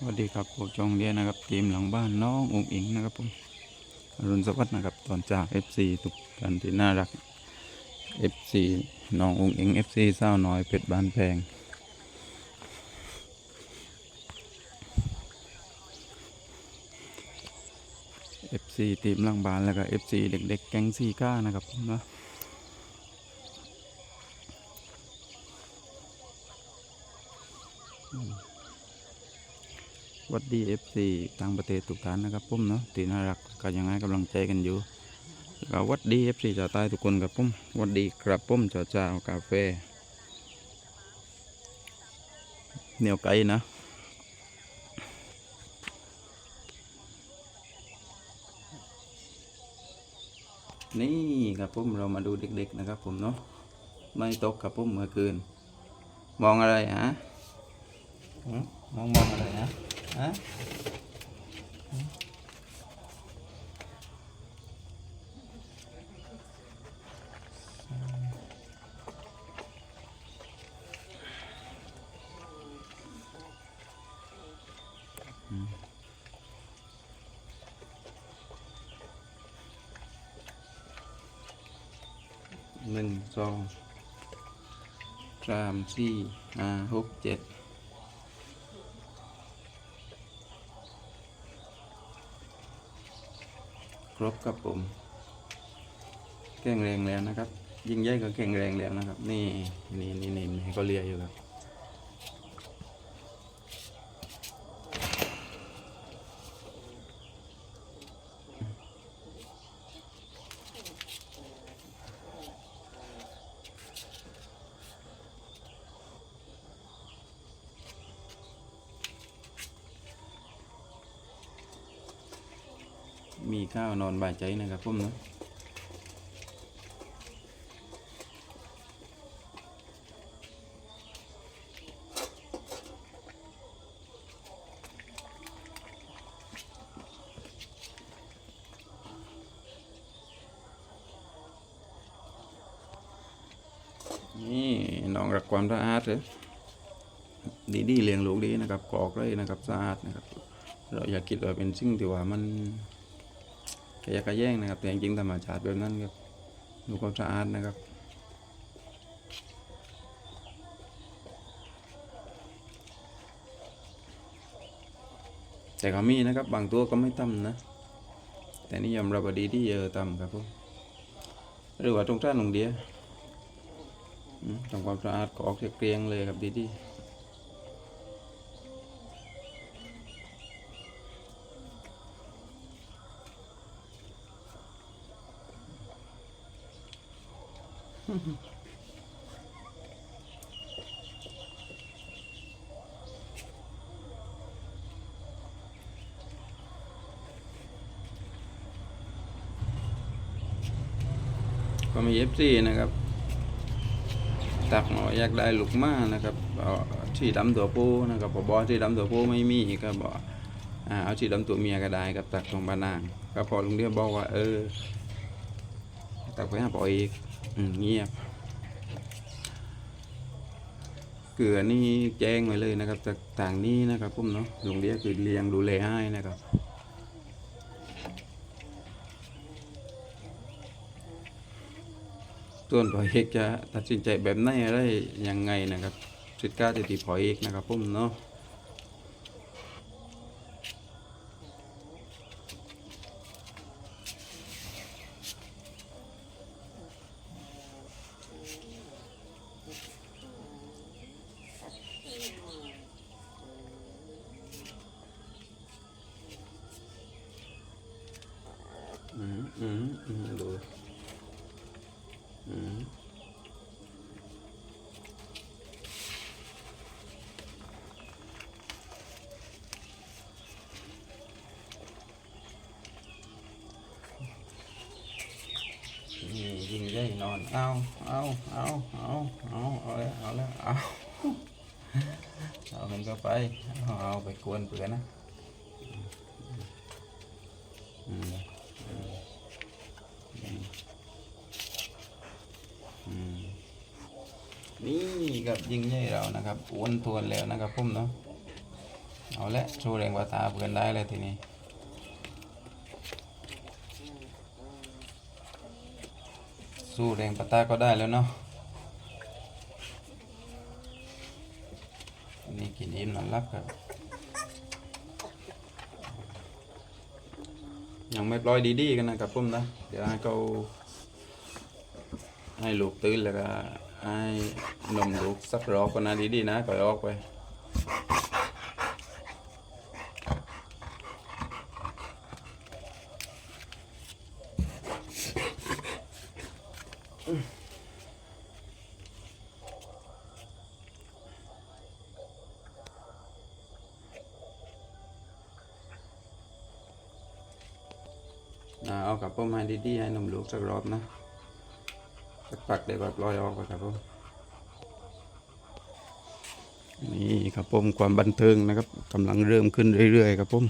สวัสดีครับผมจองเดียนะครับทีมหลังบ้านน้องอุ้งอิงนะครับผมอรุณสวัสดิ์นะครับตอนจาก FC ทุกท่านที่น่ารัก FC น้องอุ้งอิง FC เศร้าน้อยเพชรบ้านแพงเอฟซีทีมหลังบ้านแล้วก็ FC เด็กๆ แก๊งซีก้านะครับผมนะ วัสดีเอฟซีต่างประเทศทุกท่านนะครับผมเนาะที่น่ารักก็ยังให้กำลังใจกันอยู่แล้วก็หวัดดีเอฟซีชาวใต้ทุกคนครับผมหวัดดีครับผมเจ้าเจ้ากาแฟเหนียวไก่นะนี่ครับผมเรามาดูเด็กๆนะครับผมเนาะไม่ตกครับผมเมื่อคืน มองอะไรฮะหืมมองมองอะไรฮะ ฮะหนึ่งสองสามสี่ห้าหกเจ็ด ครบครับผมแข็งแรงแล้วนะครับ ยิ่งใหญ่ก็แข็งแรงแล้วนะครับ นี่นี่นี่นี่นี่ก็เลียอยู่ครับ มีข้าวนอนบายใจนะครับผมเนาะนี่น้องรักความสะอาดเลยดีดีๆเลี้ยงลูกดีนะครับกรอกเลยนะครับสะอาดนะครับ เราอยากคิดว่าเป็นสิ่งที่ว่ามัน ขยะแยงนะครับ แต่จริงๆธรรมชาติแบบนั้นครับ ดูความสะอาดนะครับแต่ก็มีนะครับบางตัวก็ไม่ต่ำนะ แต่นิยมราบดีที่เยอะต่ำครับผมหรือว่าตรงท่านลงเดียทำความสะอาดก็ออกเสียเกรียงเลยครับดีๆ ก็มีเอฟซีนะครับตักหมออยากได้ลูกม้านะครับเอาที่ดำตัวผู้นะครับพอบอที่ดำตัวผู้ไม่มีก็บอกเอาที่ดำตัวเมียก็ได้กับตักตรงบ้านนางก็พอลุงเดียบอกว่าเออตักไปหาปออีก เงียบ เกลือนี่แจ้งไว้เลยนะครับจากต่างนี้นะครับผมเนาะลงเดียคือเลี้ยงดูแลให้นะครับส่วนพอเอกจะตัดสินใจแบบไหนอะไรยังไงนะครับสิทธิ์กล้าจะตีพอเอกนะครับผมเนาะอืมอืมอืมดูอืม นี่ยิงใหญ่นอน เอาเอาเอาเอาเอาเอาแล้วเอาแล้วเอาเอามันก็ไปเอาเอาไปกวนเปลือนะอืมอืมอืมนี่กับยิงใหญ่เรานะครับอ้วนทวนแล้วนะครับผมเนาะเอาละสู้แรงวาตาเพื่อนได้เลยทีนี้ สู้แรงปะตาก็ได้แล้วเนาะนี่กินอิ่มนอนรับครับ ยังไม่ปล่อยดีๆกันนะครับผมนะ เดี๋ยวให้เขาให้ลูกตื่นแล้วก็ให้นมลูกสักรอบก็นะดีๆนะก่อยออกไป เอากับผมให้ดีๆให้นมลูกสักรอบนะสักพักเดี๋ยวก็ปล่อยออกไปครับผมนี่ครับผมความบันเทิงนะครับกำลังเริ่มขึ้นเรื่อยๆครับผม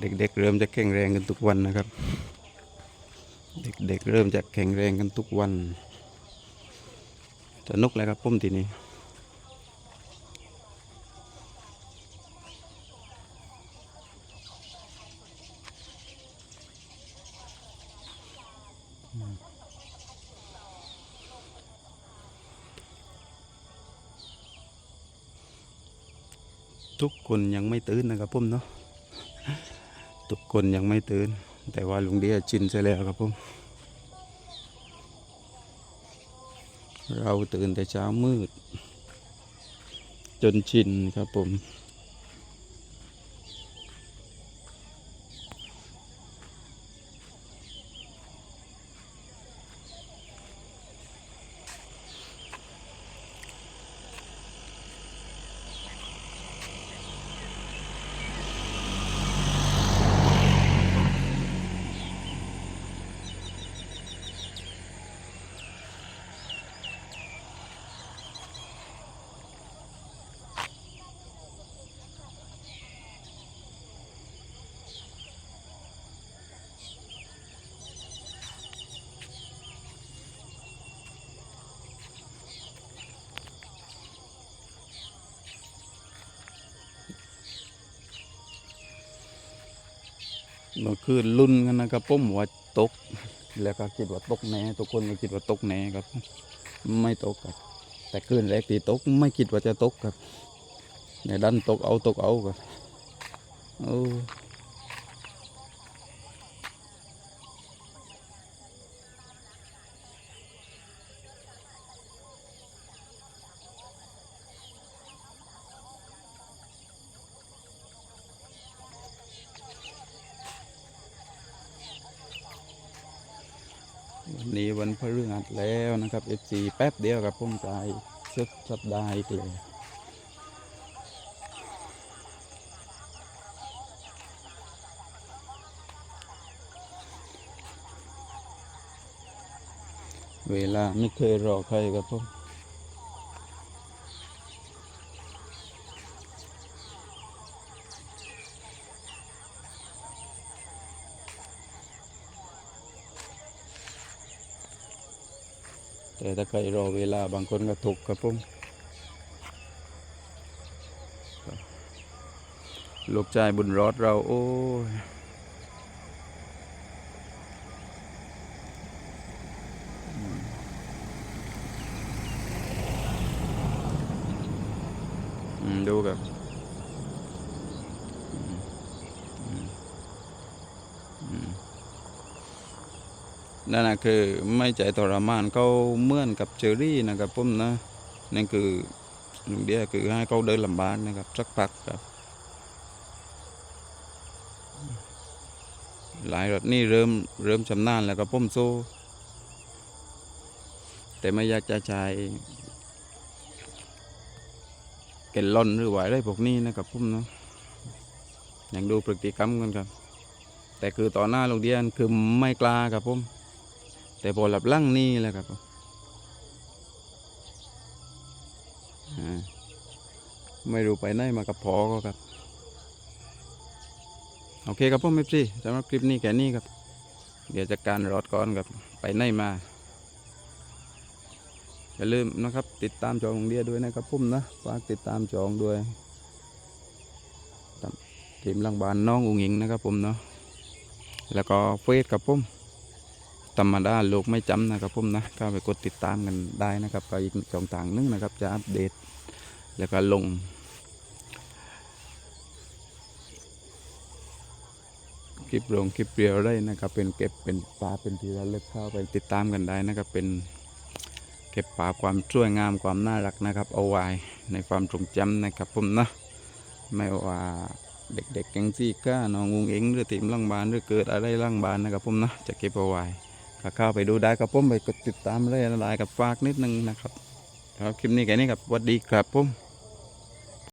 เด็กๆเริ่มจะแข็งแรงกันทุกวันนะครับ เด็กๆเริ่มจะแข็งแรงกันทุกวันสนุกเลยครับผมทีนี้ ทุกคนยังไม่ตื่นนะครับผมเนาะทุกคนยังไม่ตื่น แต่ว่าลุงเดียชินเสียแล้วครับผมเราตื่นแต่เช้ามืด จนชินครับผม เมื่อคืนลุ้นกันนะครับผมว่าตก แล้วก็คิดว่าตกแน่ทุกคนก็คิดว่าตกแน่ครับ ไม่ตกครับแต่คืนแรกตีตกไม่คิดว่าจะตกครับในดันตกเอาตกเอาครับโอ้ วันนี้วันพฤหัสแล้วนะครับ FC แป๊บเดียวครับผมตายสุดสัปดาห์อีกเลยเวลาไม่เคยรอใครครับผม ถ้าใครรอเวลาบางคนก็ถูกครับผมลูกชายบุญรอดเราโอ้ยดูครับอืมอืมอืม นั่นนะคือไม่ใจทรมานเขาเมื่อนกับเชอรี่นะครับผมนะนั่นคือหนึ่งเดียคือให้เขาเดินลำบากนะครับสักพักครับ หลายรถนี่เริ่มเริ่มชำนาญแล้วก็ผมโซ่แต่ไม่อยากจะใช้เกลอนหรือว่าอะไรพวกนี้นะครับผมเนาะยังดูพฤติกรรมกันครับ แต่คือต่อหน้าโรงเรียนคือไม่กล้าครับผม แต่พอหลับลั่งนี่แหละครับไม่รู้ไปไหนมากับพอก็ครับ โอเคครับผมเอฟซีสำหรับคลิปนี้แค่นี้ครับ เดี๋ยวจะการรอดก่อนครับไปไหนมาอย่าลืมนะครับ ติดตามจองโรงเรียด้วยนะครับผมนะฝากติดตามจองด้วยทีมลังบานน้องอุงอิงนะครับผมเนาะแล้วก็เฟซกับผม ธรรมดาโลกไม่จำนะครับผมนะก็ไปกดติดตามกันได้นะครับก็อีกช่องทางนึงนะครับ จะอัปเดต แล้วก็ลง คลิปลงคลิปเรียวได้นะครับ เป็นเก็บเป็นปลาเป็นทีละเล็กเข้าไปติดตามกันได้นะครับ เป็นเก็บปลาความสวยงามความน่ารักนะครับ เอาไว้ในความทรงจำนะครับผมนะไม่ว่าเด็กๆแกงซี่ก้าน้องงุงเองหรือทีมล่างบานหรือเกิดอะไรล่างบานนะครับผมนะจะเก็บเอาไว้ พาเข้าไปดูได้ครับผมไปกดติดตามเลยอะไรกับฝากนิดนึงนะครับครับคลิปนี้แค่นี้ครับสวัสดีครับผม